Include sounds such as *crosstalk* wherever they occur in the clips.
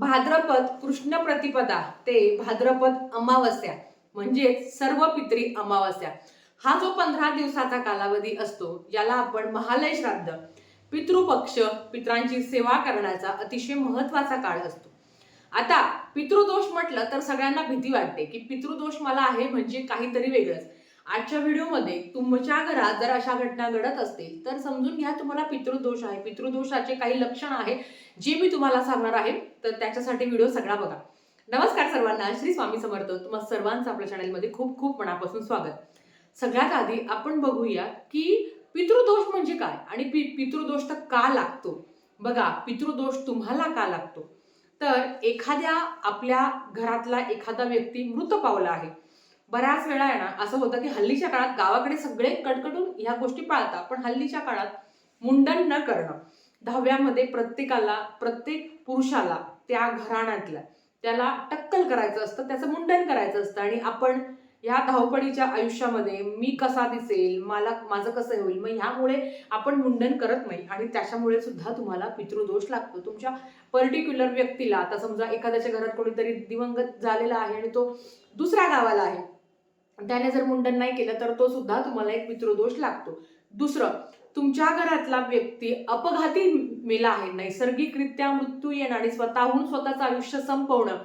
भाद्रपद कृष्ण प्रतिपदा ते भाद्रपद अमावस्या म्हणजे सर्व पित्री अमावस्या. हा जो पंधरा दिवसाचा कालावधी असतो याला आपण महालय श्राद्ध पितृपक्ष पित्रांची सेवा करण्याचा अतिशय महत्त्वाचा काळ असतो. आता पितृदोष म्हटलं तर सगळ्यांना भीती वाटते की पितृदोष मला आहे म्हणजे काहीतरी वेगळंच. आजच्या व्हिडिओमध्ये तुमच्या घरात जर अशा घटना घडत असतील तर समजून घ्या तुम्हाला पितृदोष आहे. पितृदोषाचे काही लक्षण आहे जे मी तुम्हाला सांगणार आहे. तर त्याच्यासाठी व्हिडिओ सगळा बघा. नमस्कार सर्वांना श्री स्वामी समर्थ. तुम्हा सर्वांचं आपल्या चॅनलमध्ये खूप खूप मनापासून स्वागत. सगळ्यात आधी आपण बघूया की पितृदोष म्हणजे काय आणि पि पितृदोष तर का लागतो? बघा पितृदोष तुम्हाला का लागतो? तर एखाद्या आपल्या घरातला एखादा व्यक्ती मृत पावला आहे. बऱ्याच वेळा आहे ना असं होतं की हल्लीच्या काळात गावाकडे सगळे कडकडून ह्या गोष्टी पाळतात पण हल्लीच्या काळात मुंडन न करणं दहाव्यामध्ये प्रत्येकाला प्रत्येक पुरुषाला त्या घराण्यातल्या त्याला टक्कल करायचं असतं त्याचं मुंडन करायचं असतं. आणि आपण या धावपळीच्या आयुष्यामध्ये मी कसा दिसेल मला माझं कसं होईल मग ह्यामुळे आपण मुंडन करत नाही. आणि त्याच्यामुळे सुद्धा तुम्हाला पितृदोष लागतो. तुमच्या पर्टिक्युलर व्यक्तीला आता समजा एखाद्याच्या घरात कोणीतरी दिवंगत झालेला आहे आणि तो दुसऱ्या गावाला आहे त्याने जर मुंडन नाही केलं तर तो सुद्धा तुम्हाला एक मित्रदोष लागतो. दुसरं तुमच्या घरातला व्यक्ती अपघाती मेला आहे. नैसर्गिकरित्या मृत्यू येणं आणि स्वतःहून स्वतःचं आयुष्य संपवणं.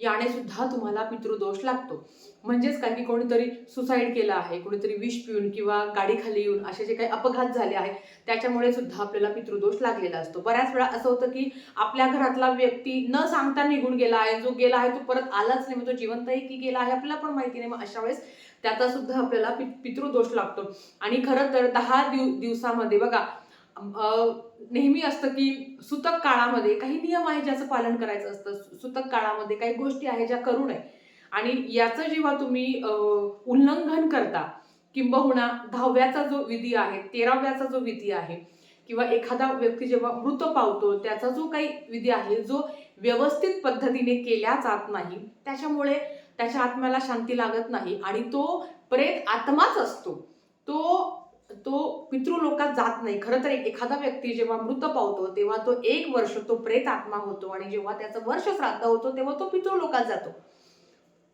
याने सुद्धा तुम्हाला पितृदोष लागतो. म्हणजेच काय की कोणीतरी सुसाईड केलं आहे कोणीतरी विष पिऊन किंवा गाडीखाली येऊन असे जे काही अपघात झाले आहेत त्याच्यामुळे सुद्धा आपल्याला पितृदोष लागलेला असतो. बऱ्याच वेळा असं होतं की आपल्या घरातला व्यक्ती न सांगता निघून गेला आहे जो गेला आहे तो परत आलाच नाही मग तो जिवंत आहे की गेला आहे आपल्याला पण माहिती नाही. मग अशा वेळेस त्याचा सुद्धा आपल्याला पि पितृदोष लागतो. आणि खरं तर दहा दिव दिवसामध्ये बघा नेहमी असतं की सुतक काळामध्ये काही नियम आहे ज्याचं पालन करायचं असतं. सुतक काळामध्ये काही गोष्टी आहे ज्या करू नये. आणि याचं जेव्हा तुम्ही उल्लंघन करता किंबहुना दहाव्याचा जो विधी आहे तेराव्याचा जो विधी आहे किंवा एखादा व्यक्ती जेव्हा मृत पावतो त्याचा जो काही विधी आहे जो व्यवस्थित पद्धतीने केल्या जात नाही त्याच्यामुळे त्याच्या आत्म्याला शांती लागत नाही आणि तो प्रेत आत्माच असतो. तो तो पितृलोकात जात नाही. खरं तर एखादा व्यक्ती जेव्हा मृत पावतो तेव्हा तो एक वर्ष तो प्रेत आत्मा होतो आणि जेव्हा त्याचं वर्ष श्राद्ध होतो तेव्हा तो पितृलोकात जातो.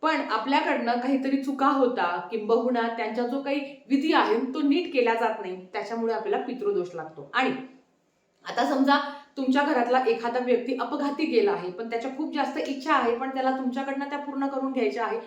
पण आपल्याकडनं काहीतरी चुका होता किंबहुना त्यांचा जो काही विधी आहे तो नीट केला जात नाही. त्याच्यामुळे आपल्याला पितृदोष लागतो. आणि आता समजा तुमच्या घरातला एखादा व्यक्ती अपघाती गेला आहे पण त्याच्या खूप जास्त इच्छा आहे पण त्याला तुमच्याकडनं त्या पूर्ण करून घ्यायच्या आहे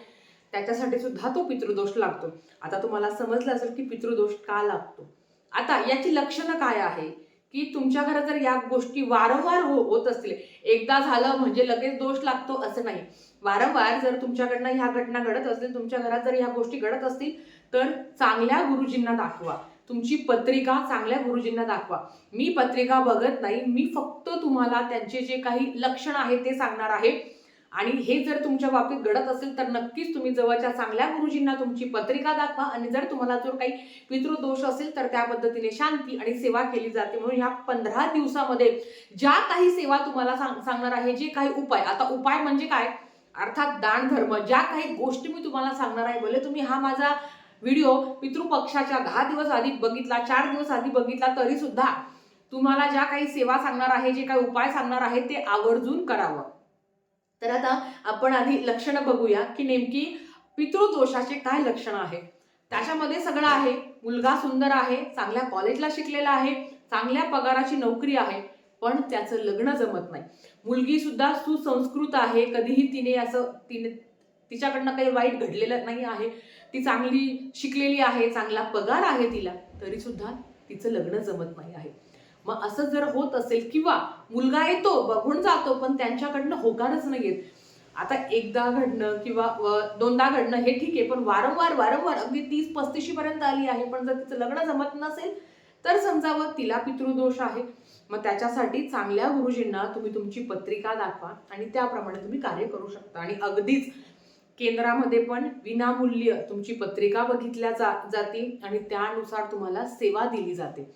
त्याच्यासाठी सुद्धा तो पितृदोष लागतो. आता तुम्हाला समजलं असेल की पितृदोष का लागतो. आता याची लक्षणं काय आहे? की तुमच्या घरात जर या गोष्टी वारंवार हो होत असतील एकदा झालं म्हणजे लगेच दोष लागतो असं नाही. वारंवार जर तुमच्याकडनं ह्या घटना घडत असतील तुमच्या घरात जर ह्या गोष्टी घडत असतील तर चांगल्या गुरुजींना दाखवा. तुमची पत्रिका चांगल्या गुरुजींना दाखवा. मी पत्रिका बघत नाही मी फक्त तुम्हाला त्यांचे जे काही लक्षण आहे ते सांगणार आहे. आणि हे जर तुमच्या बाबतीत घडत असेल तर नक्कीच तुम्ही जवळच्या चांगल्या गुरुजींना तुमची पत्रिका दाखवा. आणि जर तुम्हाला जर काही पितृदोष असेल तर त्या पद्धतीने शांती आणि सेवा केली जाते. म्हणून ह्या पंधरा दिवसामध्ये ज्या काही सेवा तुम्हाला सांग सांगणार आहे जे काही उपाय. आता उपाय म्हणजे काय? अर्थात दान धर्म ज्या काही गोष्टी मी तुम्हाला सांगणार आहे भले तुम्ही हा माझा व्हिडिओ पितृपक्षाच्या दहा दिवस आधी बघितला चार दिवस आधी बघितला तरी सुद्धा तुम्हाला ज्या काही सेवा सांगणार आहे जे काही उपाय सांगणार आहे ते आवर्जून करावं. तर आता आपण आधी लक्षणं बघूया की नेमकी पितृदोषाचे काय लक्षणं आहे त्याच्यामध्ये सगळं आहे. मुलगा सुंदर आहे चांगल्या कॉलेजला शिकलेला आहे चांगल्या पगाराची नोकरी आहे पण त्याचं लग्न जमत नाही. मुलगी सुद्धा सुसंस्कृत आहे कधीही तिने असं तिने तिच्याकडनं काही वाईट घडलेलं नाही आहे. ती चांगली शिकलेली आहे चांगला पगार आहे तिला तरी सुद्धा तिचं लग्न जमत नाही आहे. मग असं जर होत असेल किंवा मुलगा येतो बघून जातो पण त्यांच्याकडनं होकारच नाही येत आता एकदा घडणं किंवा दोनदा घडणं हे ठीक आहे पण वारंवार वारंवार अगदी तीस पस्तीशी पर्यंत आली आहे पण जर तिचं लग्न जमत नसेल तर समजावं तिला पितृदोष आहे. मग त्याच्यासाठी चांगल्या गुरुजींना तुम्ही तुमची पत्रिका दाखवा आणि त्याप्रमाणे तुम्ही कार्य करू शकता. आणि अगदीच केंद्रामध्ये पण विनामूल्य तुमची पत्रिका बघितल्या जा जाते आणि त्यानुसार तुम्हाला सेवा दिली जाते.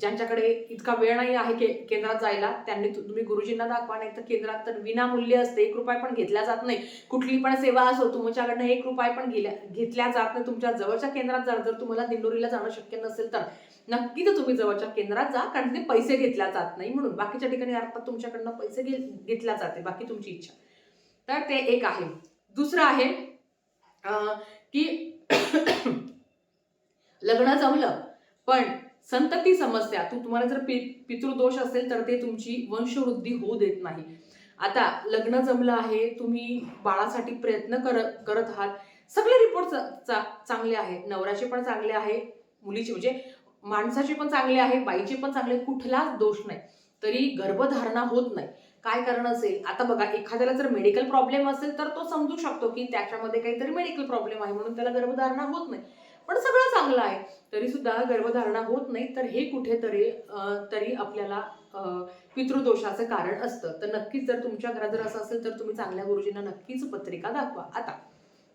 ज्यांच्याकडे इतका वेळ नाही आहे के केंद्रात जायला त्यांनी तुम्ही गुरुजींना दाखवा नाही तर केंद्रात तर विनामूल्य असते. एक रुपया पण घेतला जात नाही. कुठली पण सेवा असो तुमच्याकडनं एक रुपया पण घेल्या घेतल्या जात नाही. तुमच्या जवळच्या केंद्रात जा जर तुम्हाला दिंडोरीला जाणं शक्य नसेल तर. नक्कीच तुम्ही जवळच्या केंद्रात जा कारण ते पैसे घेतल्या जात नाही म्हणून. बाकीच्या ठिकाणी अर्थात तुमच्याकडनं पैसे घे घेतल्या जाते. बाकी तुमची इच्छा. तर ते एक आहे. दुसरं आहे की *coughs* लग्न जमलं पण संतती समस्या तू तुम्हाला जर पि पितृदोष असेल तर ते तुमची वंशवृद्धी होऊ देत नाही. आता लग्न जमलं आहे तुम्ही बाळासाठी प्रयत्न कर करत आहात. सगळे रिपोर्ट चांगले आहे. नवऱ्याचे पण चांगले आहे मुलीचे म्हणजे माणसाचे पण चांगले आहे बाईचे पण चांगले कुठलाच दोष नाही. तरी गर्भधारणा होत नाही. काय कारण असेल? आता बघा एखाद्याला जर मेडिकल प्रॉब्लेम असेल तर तो समजू शकतो की त्याच्यामध्ये काहीतरी मेडिकल प्रॉब्लेम आहे म्हणून त्याला गर्भधारणा होत नाही. पण सगळं चांगलं आहे. तरी सुद्धा गर्भधारणा होत नाही तर हे कुठेतरी तरी आपल्याला पितृदोषाचं कारण असतं. तर नक्कीच जर तुमच्या घरात जर असं असेल तर तुम्ही चांगल्या गुरुजींना नक्कीच पत्रिका दाखवा. आता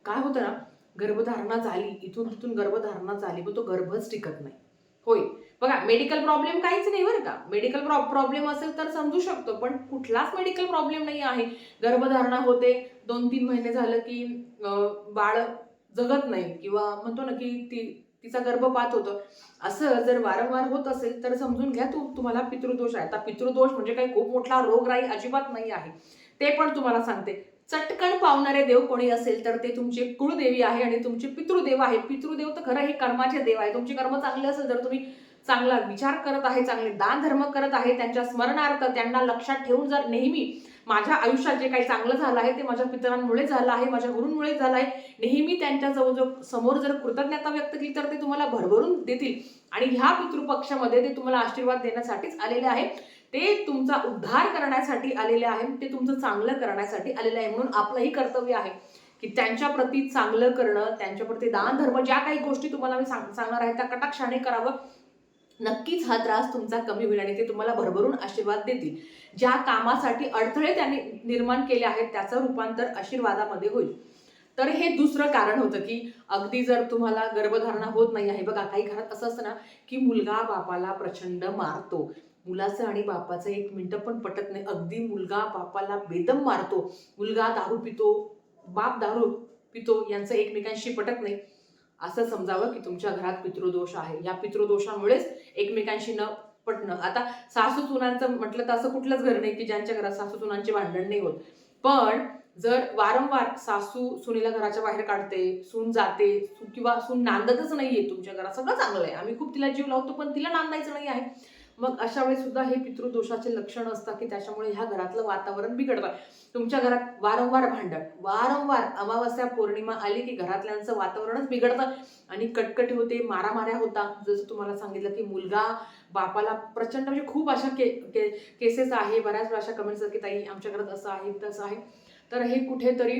काय होतं ना गर्भधारणा झाली इथून तिथून गर्भधारणा झाली पण तो गर्भच टिकत नाही. होय. बघा मेडिकल प्रॉब्लेम काहीच नाही बरं का. मेडिकल प्रॉब्लेम असेल तर समजू शकतो पण कुठलाच मेडिकल प्रॉब्लेम नाही आहे. गर्भधारणा होते दोन तीन महिने झालं की बाळ जगत नाही किंवा म्हणतो ना की ती तिचा गर्भपात होतं. असं जर वारंवार होत असेल तर समजून घ्या तू तुम्हाला पितृदोष आहे. आता पितृदोष म्हणजे काही खूप मोठा रोगराई अजिबात नाही आहे. ते पण तुम्हाला सांगते. चटकन पावणारे देव कोणी असेल तर ते तुमचे कुळदेवी आहे आणि तुमचे पितृदेव आहे. पितृदेव तर खरं हे कर्माचे देव आहे. तुमचे कर्म चांगले असेल तर तुम्ही चांगला विचार करत आहे चांगले दान धर्म करत आहे त्यांच्या स्मरणार्थ त्यांना लक्षात ठेवून जर नेहमी माझ्या आयुष्यात जे काही चांगलं झालं आहे ते माझ्या पितरांमुळे झालं आहे माझ्या गुरूंमुळे झालं आहे. नेहमी त्यांच्या जवळ समोर जर कृतज्ञता व्यक्त केली तर ते तुम्हाला भरभरून देतील. आणि ह्या पितृपक्षामध्ये ते तुम्हाला आशीर्वाद देण्यासाठीच आलेले आहे. ते तुमचा उद्धार करण्यासाठी आलेले आहे ते तुमचं चांगलं करण्यासाठी आलेलं आहे म्हणून आपलंही कर्तव्य आहे की त्यांच्या प्रती चांगलं करणं त्यांच्या प्रती दान धर्म ज्या काही गोष्टी तुम्हाला मी सांग सांगणार आहे त्या कटाक्षाने करावं. नक्कीच हा त्रास तुमचा कमी होईल आणि ते तुम्हाला भरभरून आशीर्वाद देतील. ज्या कामासाठी अडथळे त्यांनी निर्माण केले आहेत त्याचं रूपांतर आशीर्वादामध्ये होईल. तर हे दुसरं कारण होतं की अगदी जर तुम्हाला गर्भधारणा होत नाही आहे बघा काही घरात असं असतं ना की मुलगा बापाला प्रचंड मारतो. मुलाचं आणि बापाचं एक मिनटं पण पटत नाही. अगदी मुलगा बापाला बेदम मारतो. मुलगा दारू पितो बाप दारू पितो यांचं एकमेकांशी पटत नाही. असं समजावं की तुमच्या घरात पितृदोष आहे. या पितृदोषामुळेच एकमेकांशी न पटणं. आता सासू सुनांचं म्हटलं तर असं कुठलंच घर नाही की ज्यांच्या घरात सासू सुनांचे भांडण नाही होत. पण जर वारंवार सासू सुनीला घराच्या बाहेर काढते सून जाते सु- किंवा सून नांदतच नाहीये तुमच्या घरात सगळं चांगलं आहे. आम्ही खूप तिला जीव लावतो पण तिला नांदायचं नाही आहे. मग अशा वेळी सुद्धा हे पितृदोषाचे लक्षण असतात की त्याच्यामुळे ह्या घरातलं वातावरण बिघडतं. तुमच्या घरात वारंवार भांडण वारंवार अमावस्या पौर्णिमा आली की घरातल्यांचं वातावरणच बिघडतं आणि कटकटी होते मारामाऱ्या होता. जसं तुम्हाला सांगितलं की मुलगा बापाला प्रचंड म्हणजे खूप अशा के के केसेस आहे बऱ्याच वेळा अशा कमेंट्स की ताई आमच्या घरात असं आहे तसं आहे. तर हे कुठेतरी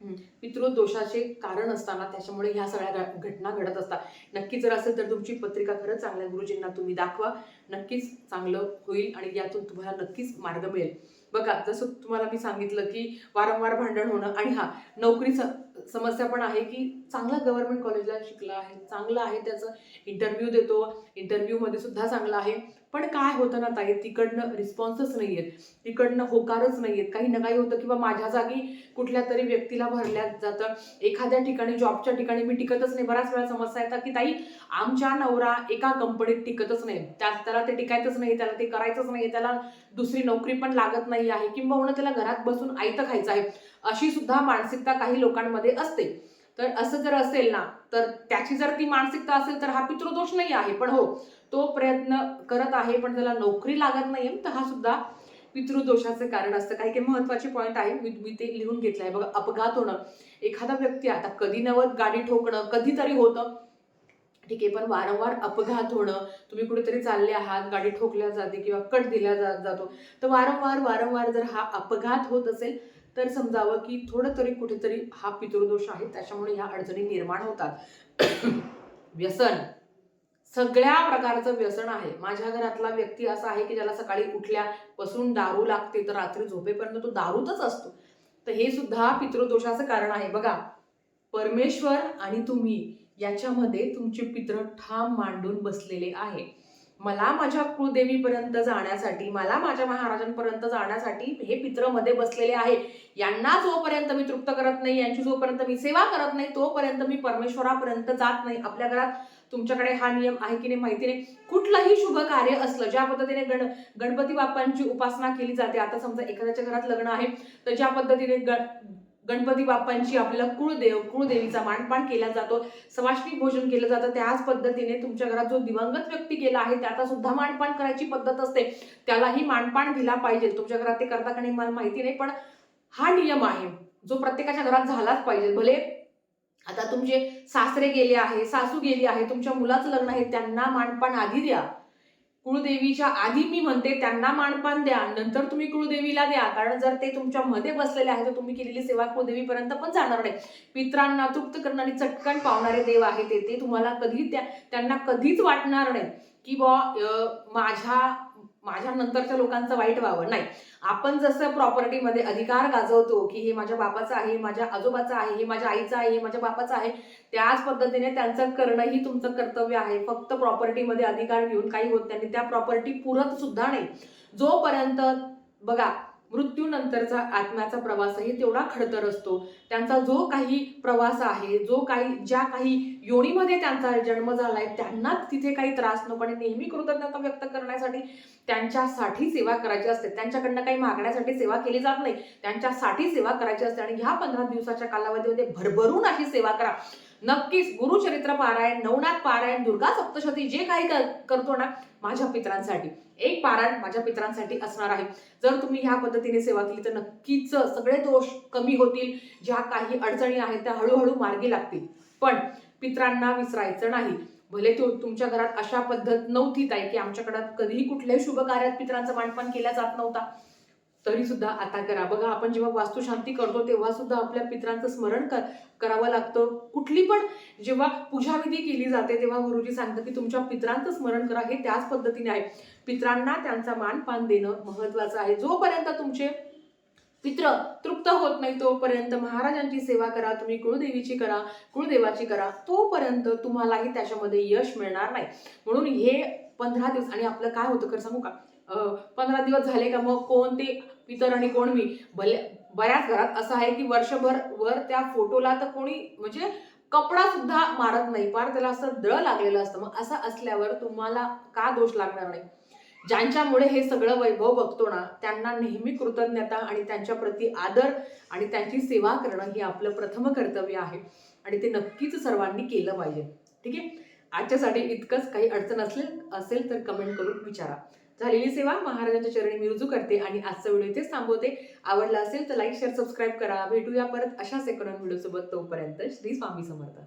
हं, पितृदोषाचे कारण असताना त्याच्यामुळे ह्या सगळ्या घटना घडत असतात. नक्की जर असेल तर तुमची पत्रिका खरंच चांगल्या गुरुजींना तुम्ही दाखवा. नक्कीच चांगलं होईल आणि यातून तुम्हाला नक्कीच मार्ग मिळेल. बघा जसं तुम्हाला मी सांगितलं की वारंवार भांडण होणं आणि हा नोकरीचं समस्या पण आहे की चांगला गव्हर्नमेंट कॉलेजला शिकला आहे चांगलं आहे त्याचं इंटरव्ह्यू देतो इंटरव्ह्यूमध्ये सुद्धा चांगलं आहे. पण काय होतं ना ताई तिकडनं रिस्पॉन्सच नाही आहेत तिकडनं होकारच नाही आहेत काही ना काही होतं किंवा माझ्या जागी कुठल्या तरी व्यक्तीला भरल्या जातं. एखाद्या ठिकाणी जॉबच्या ठिकाणी मी टिकतच नाही. बऱ्याच वेळा समस्या येतात की ताई आमच्या नवरा एका कंपनीत टिकतच नाही. त्या त्याला ते टिकायचंच नाही त्याला ते करायचंच नाही त्याला दुसरी नोकरी पण लागत नाही आहे. किंबहुना त्याला घरात बसून आयतं खायचं आहे. अशी सुद्धा मानसिकता काही लोकांमध्ये असते. तर असं जर असेल ना तर त्याची जर ती मानसिकता असेल तर हा पितृदोष नाही आहे. पण हो तो प्रयत्न करत आहे पण त्याला नोकरी लागत नाहीये तर हा सुद्धा पितृदोषाचं कारण असतं. काही काही महत्त्वाचे पॉईंट आहे मी मी ते लिहून घेतलं आहे बघा अपघात होणं. एखादा व्यक्ती आता कधी नवत गाडी ठोकणं कधीतरी होतं. ठीक आहे पण वारंवार अपघात होणं. तुम्ही कुठेतरी चालले आहात गाडी ठोकल्या जाते किंवा कट दिला जा जातो. तर वारंवार वारंवार जर हा अपघात होत असेल तर समजावं की थोडं तरी कुठेतरी हा पितृदोष आहे त्याच्यामुळे ह्या अडचणी निर्माण होतात. *coughs* व्यसन. सगळ्या प्रकारचं व्यसन आहे. माझ्या घरातला व्यक्ती असा आहे की ज्याला सकाळी उठल्यापासून दारू लागते तर रात्री झोपेपर्यंत तो दारूतच असतो. तर हे सुद्धा पितृदोषाचं कारण आहे. बघा परमेश्वर आणि तुम्ही याच्यामध्ये तुमचे पित्र ठाम मांडून बसलेले आहे. मला माझ्या कुळदेवीपर्यंत जाण्यासाठी मला माझ्या महाराजांपर्यंत जाण्यासाठी हे पित्रमध्ये बसलेले आहे. यांना जोपर्यंत मी तृप्त करत नाही यांची जोपर्यंत मी सेवा करत नाही तोपर्यंत मी परमेश्वरापर्यंत जात नाही. आपल्या घरात तुमच्याकडे हा नियम आहे की नाही माहिती नाही. कुठलंही शुभ कार्य असलं ज्या पद्धतीने गण गणपती बाप्पांची उपासना केली जाते आता समजा एखाद्याच्या घरात लग्न आहे तर ज्या पद्धतीने गण गणपती बाप्पांची आपल्याला कुळदेव कुळदेवीचा मानपान केला जातो सवाष्णी भोजन केलं जातं. त्याच पद्धतीने तुमच्या घरात जो दिवंगत व्यक्ती गेला आहे त्याचा सुद्धा मानपान करायची पद्धत असते. त्यालाही मानपान दिला पाहिजे. तुमच्या घरात ते करता का नाही मला माहिती नाही पण हा नियम आहे जो प्रत्येकाच्या घरात झालाच पाहिजे. भले आता तुमचे सासरे गेले आहे सासू गेली आहे तुमच्या मुलाचं लग्न आहे त्यांना मानपान आधी द्या. कुळदेवीच्या आधी मी म्हणते त्यांना मानपान द्या. नंतर तुम्ही कुळदेवीला द्या. कारण जर ते तुमच्या मध्ये बसलेले आहे तर तुम्ही केलेली सेवा कुळदेवीपर्यंत पण जाणार नाही. पित्रांना तृप्त करणारी चटकन पावणारे देव आहे ते. ते तुम्हाला कधी त्या त्यांना कधीच वाटणार नाही. की बॉ माझ्या माझ्या नंतरच्या लोकांचं वाईट व्हावं. नाही. आपण जसं प्रॉपर्टीमध्ये अधिकार गाजवतो की हे माझ्या बापाचं आहे माझ्या आजोबाचं आहे हे माझ्या आईचं आहे हे माझ्या बापाचं आहे त्याच पद्धतीने त्यांचं करणंही तुमचं कर्तव्य आहे. फक्त प्रॉपर्टीमध्ये अधिकार घेऊन काही होत नाही त्या प्रॉपर्टी पुरत सुद्धा नाही. जोपर्यंत बघा मृत्यूनंतरचा आत्म्याचा प्रवासही तेवढा खडतर असतो. त्यांचा जो काही प्रवास आहे जो काही ज्या काही योनीमध्ये त्यांचा जन्म झालाय त्यांना तिथे काही त्रास नको आणि नेहमी कृतज्ञता व्यक्त करण्यासाठी त्यांच्यासाठी सेवा करायची असते. त्यांच्याकडनं काही मागण्यासाठी सेवा केली जात नाही. त्यांच्यासाठी सेवा करायची असते आणि ह्या पंधरा दिवसाच्या कालावधीमध्ये भरभरून अशी सेवा करा. नक्कीच गुरुचरित्र पारायण नवनाथ पारायण दुर्गा सप्तशती जे काही कर- करतो ना माझ्या पित्रांसाठी. एक पारायण माझ्या पित्रांसाठी असणार आहे. जर तुम्ही ह्या पद्धतीने सेवा केली तर नक्कीच सगळे दोष कमी होतील. ज्या काही अडचणी आहेत त्या हळूहळू मार्गी लागतील. पण पित्रांना विसरायचं नाही. भले तो तुमच्या घरात अशा पद्धत नव्हती ताई की आमच्याकडे कधीही कुठल्याही शुभ कार्यात पित्रांचं मांडपण केला जात नव्हता. तरी सुद्धा आता करा. बघा आपण जेव्हा वास्तुशांती करतो तेव्हा सुद्धा आपल्या पित्रांचं स्मरण कर करावं लागतं. कुठली पण जेव्हा पूजाविधी केली जाते तेव्हा गुरुजी सांगतात की तुमच्या पित्रांचं स्मरण करा. हे त्याच पद्धतीने आहे. पित्रांना त्यांचा मान पान देणं महत्वाचं आहे. जोपर्यंत तुमचे पित्र तृप्त होत नाही तोपर्यंत महाराजांची सेवा करा तुम्ही कुळदेवीची करा कुळदेवाची करा तोपर्यंत तुम्हालाही त्याच्यामध्ये यश मिळणार नाही. म्हणून हे पंधरा दिवस आणि आपलं काय होतं खरं सांगू का? पंधरा दिवस झाले का मग कोण ते पितर आणि कोण मी? भले बऱ्याच घरात असं आहे की वर्षभर वर त्या फोटोला तर कोणी म्हणजे कपडा सुद्धा मारत नाही. पार त्याला असं दळ लागलेलं असतं. मग असं असल्यावर तुम्हाला का दोष लागणार नाही? ज्यांच्यामुळे हे सगळं वैभव बघतो ना त्यांना नेहमी कृतज्ञता आणि त्यांच्या प्रती आदर आणि त्यांची सेवा करणं हे आपलं प्रथम कर्तव्य आहे. आणि ते नक्कीच सर्वांनी केलं पाहिजे. ठीक आहे? आजच्यासाठी इतकंच. काही अडचण असेल असेल तर कमेंट करून विचारा. झालेली सेवा महाराजांच्या चरणी मी रुजू करते आणि आजचा व्हिडिओ इथेच थांबवते. आवडला असेल तर लाईक शेअर सबस्क्राईब करा. भेटूया परत अशाच एकोणा व्हिडिओ सोबत तोपर्यंत श्री स्वामी समर्थ.